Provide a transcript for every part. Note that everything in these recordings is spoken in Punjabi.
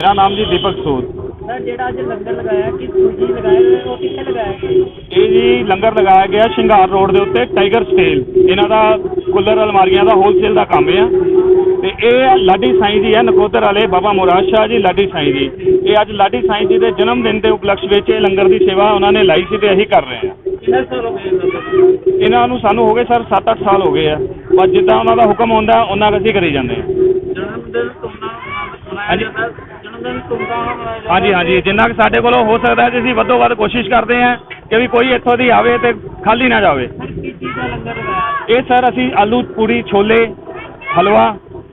ਮੇਰਾ ਨਾਮ ਜੀ ਦੀਪਕ ਸੂਦ। ਸਰ ਜਿਹੜਾ ਅੱਜ ਲੰਗਰ ਲਗਾਇਆ ਕਿ ਸੂਜੀ ਲਗਾਇਆ ਉਹ ਕਿੱਥੇ ਲਗਾਇਆ ਗਿਆ? ਇਹ ਜੀ ਲੰਗਰ ਲਗਾਇਆ ਗਿਆ ਸ਼ਿੰਗਾਰ ਰੋਡ ਦੇ ਉੱਤੇ ਟਾਈਗਰ ਸਟੇਲ। ਇਹਨਾਂ ਦਾ ਕੁੱਲਰ ਅਲਮਾਰੀਆਂ ਦਾ ਹੋਲਸੇਲ ਦਾ ਕੰਮ ਆ। ਤੇ ਇਹ ਲਾਡੀ ਸਾਈਂ ਜੀ ਹੈ ਨਕੋਦਰ ਵਾਲੇ ਬਾਬਾ ਮੁਰਾਦ ਸ਼ਾਹ ਜੀ ਲਾਡੀ ਸਾਈਂ ਜੀ। ਇਹ ਅੱਜ ਲਾਡੀ ਸਾਈਂ ਜੀ ਦੇ ਜਨਮ ਦਿਨ ਦੇ ਉਪਲਕਸ਼ ਵਿੱਚ ਇਹ ਲੰਗਰ ਦੀ ਸੇਵਾ ਉਹਨਾਂ ਨੇ ਲਾਈ ਸੀ ਤੇ ਅਸੀਂ ਕਰ ਰਹੇ ਹਾਂ। ਕਿੰਨਾ ਸਾਲ ਹੋ ਗਏ ਇਹਨਾਂ ਨੂੰ? ਸਾਨੂੰ ਹੋ ਗਏ ਸਰ 7-8 ਸਾਲ ਹੋ ਗਏ ਆ। ਪਰ ਜਿੱਦਾਂ ਉਹਨਾਂ ਦਾ ਹੁਕਮ ਹੁੰਦਾ ਉਹਨਾਂ ਅਸੀਂ ਕਰੀ ਜਾਂਦੇ ਹਾਂ। ਜਨਮ ਦਿਨ ਤੁਮਨਾ ਮਨਾਇਆ ਹਾਂਜੀ। ਜਾਂਦਾ। ਹਾਂਜੀ ਹਾਂਜੀ। ਜਿੰਨਾ ਕਿ ਸਾਡੇ ਕੋਲੋਂ ਹੋ ਸਕਦਾ ਹੈ ਅਸੀਂ ਵੱਧੋ ਵੱਧ ਕੋਸ਼ਿਸ਼ ਕਰਦੇ ਹਾਂ ਕਿ ਵੀ ਕੋਈ ਇੱਥੋਂ ਦੀ ਆਵੇ ਤੇ ਖਾਲੀ ਨਾ ਜਾਵੇ। ਇਹ ਸਰ ਅਸੀਂ ਆਲੂ ਪੂਰੀ ਛੋਲੇ ਹਲਵਾ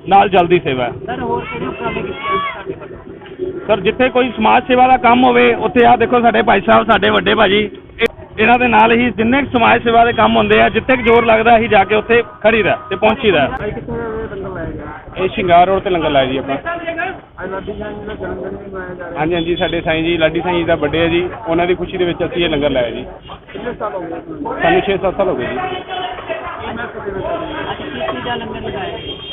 ਨਾਲ ਜਲਦੀ ਸੇਵਾ ਸਰ ਹੋਰ ਕਿਹੜੇ ਉਪਰਾਲੇ ਕੀਤੇ ਸਰ ਜਿੱਥੇ ਕੋਈ ਸਮਾਜ ਸੇਵਾ ਦਾ ਕੰਮ ਹੋਵੇ ਉੱਥੇ ਆ ਦੇਖੋ ਸਾਡੇ ਭਾਈ ਸਾਹਿਬ ਸਾਡੇ ਵੱਡੇ ਭਾਜੀ ਇਹ- ਇਹਨਾਂ ਦੇ ਨਾਲ ਹੀ ਜਿੰਨੇ ਸਮਾਜ ਸੇਵਾ ਦੇ ਕੰਮ ਹੁੰਦੇ ਆ ਜਿੱਥੇ ਜ਼ੋਰ ਲੱਗਦਾ ਅਸੀਂ ਜਾ ਕੇ ਉੱਥੇ ਖੜੀਦਾ ਤੇ ਪਹੁੰਚੀਦਾ ਲਾਇਆ ਗਿਆ? ਇਹ ਸ਼ਿੰਗਾਰ ਰੋਡ ਤੇ ਲੰਗਰ ਲਾਇਆ ਜੀ ਆਪਾਂ। ਹਾਂਜੀ ਹਾਂਜੀ ਸਾਡੇ ਸਾਈਂ ਜੀ ਲਾਡੀ ਸਾਈਂ ਜੀ ਦਾ ਬਰਥਡੇ ਹੈ ਜੀ। ਉਹਨਾਂ ਦੀ ਖੁਸ਼ੀ ਦੇ ਵਿੱਚ ਅਸੀਂ ਇਹ ਲੰਗਰ ਲਾਇਆ ਜੀ। ਕਿੰਨੇ ਸਾਲ ਹੋ ਗਏ ਤੁਹਾਨੂੰ? ਸਾਨੂੰ 6-7 ਸਾਲ ਹੋ ਗਏ ਜੀ।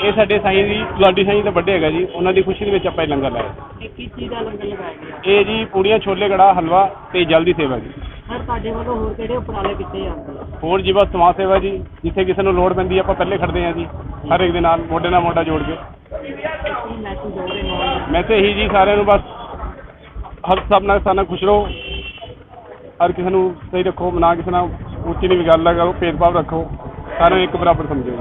ਇਹ ਸਾਡੇ ਸਾਈਂ ਜੀ ਲਾਡੀ ਸਾਈਂ ਜੀ ਦਾ ਬਰਥਡੇ ਹੈਗਾ ਜੀ। ਉਹਨਾਂ ਦੀ ਖੁਸ਼ੀ ਦੇ ਵਿੱਚ ਆਪਾਂ ਇਹ ਲੰਗਰ ਲਾਇਆ। ਇਹ ਕੀ ਚੀਜ਼ ਦਾ ਲੰਗਰ ਲਗਾਇਆ ਗਿਆ? ਇਹ ਜੀ ਪੂੜੀਆਂ ਛੋਲੇ ਕੜਾ ਹਲਵਾ ਤੇ ਜਲਦੀ ਸੇਵਾ ਜੀ। ਸਰ ਤੁਹਾਡੇ ਵੱਲੋਂ ਹੋਰ ਕਿਹੜੇ ਉਪਰਾਲੇ ਕੀਤੇ ਜਾਂਦੇ ਆ? ਹੋਰ ਜੀ ਬਸ ਸਮਾਜ ਸੇਵਾ ਜੀ। ਜਿੱਥੇ ਕਿਸੇ ਨੂੰ ਲੋੜ ਪੈਂਦੀ ਹੈ ਆਪਾਂ ਪਹਿਲੇ ਖੜਦੇ ਹਾਂ ਜੀ। ਹਰ ਇੱਕ ਦੇ ਨਾਲ ਮੋਢੇ ਨਾਲ ਮੋਢਾ ਜੋੜ ਕੇ। ਮੈਂ ਤੇ ਇਹੀ ਜੀ ਸਾਰਿਆਂ ਨੂੰ ਬਸ ਹਰ ਸਭ ਨਾਲ ਸਾਨਾ ਖੁਸ਼ ਰਹੋ। ਹਰ ਕਿਸੇ ਨੂੰ ਸਹੀ ਰੱਖੋ, ਨਾ ਕਿਸੇ ਨਾਲ ਉੱਚੀ ਨਹੀਂ ਗੱਲ ਕਰੋ, ਭੇਦਭਾਵ ਰੱਖੋ, ਸਾਰਿਆਂ ਨੂੰ ਇੱਕ ਬਰਾਬਰ ਸਮਝੋ